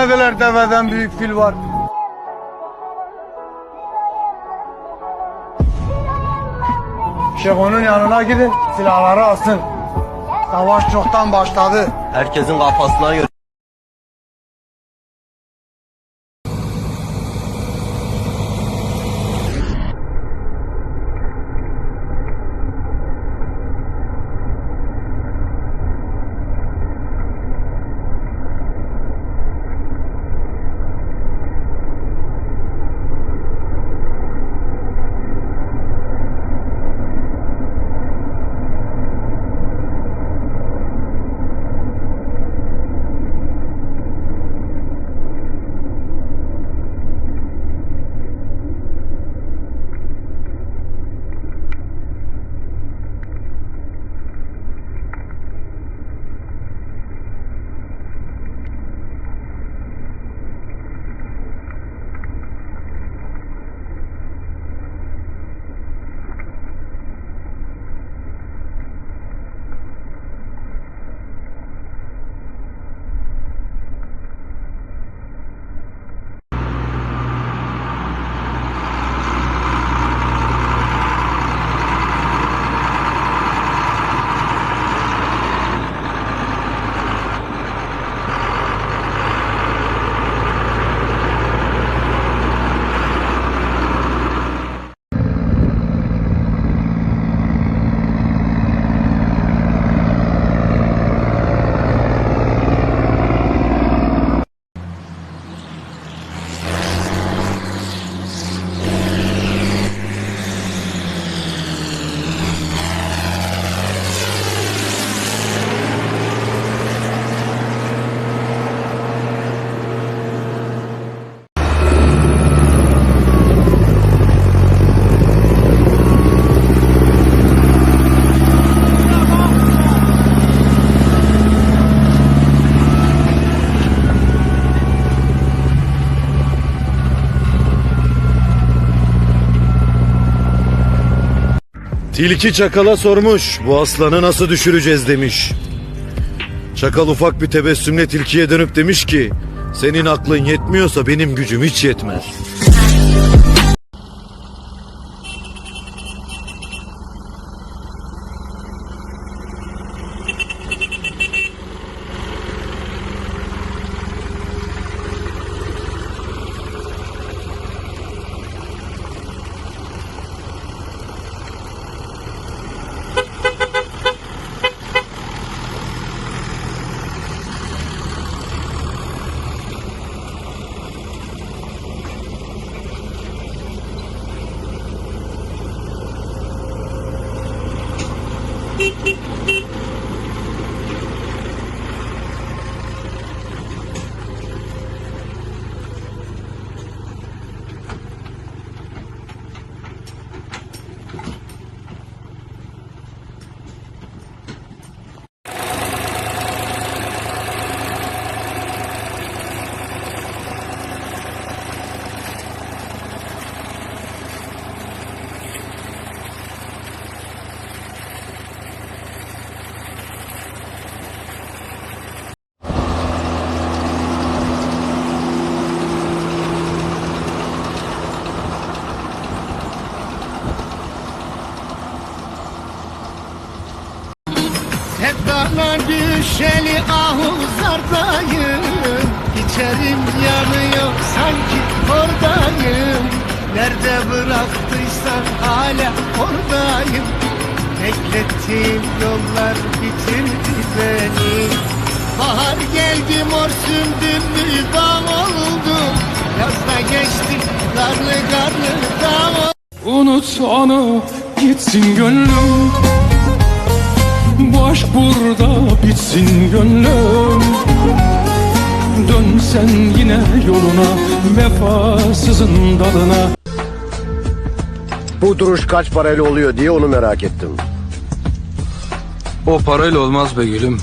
Bilmediler deveden büyük fil var. Şeko'nun yanına gidin, silahları alsın. Savaş çoktan başladı. Herkesin kafasına göre. Tilki çakala sormuş bu aslanı nasıl düşüreceğiz demiş. Çakal ufak bir tebessümle tilkiye dönüp demiş ki senin aklın yetmiyorsa benim gücüm hiç yetmez. Düşeli ahuzlardayım İçerim yanıyor sanki oradayım. Nerede bıraktıysan hala oradayım. Beklettiğim yollar bitirdi beni. Bahar geldi mor sümbüllü dağ oldum. Yazda geçti karlı karlı oldum Unut onu gitsin gönlüm Bu aşk burada bitsin gönlüm Dön sen yine yoluna Vefasızın dalına Bu duruş kaç parayla oluyor diye onu merak ettim. O parayla olmaz be gülüm.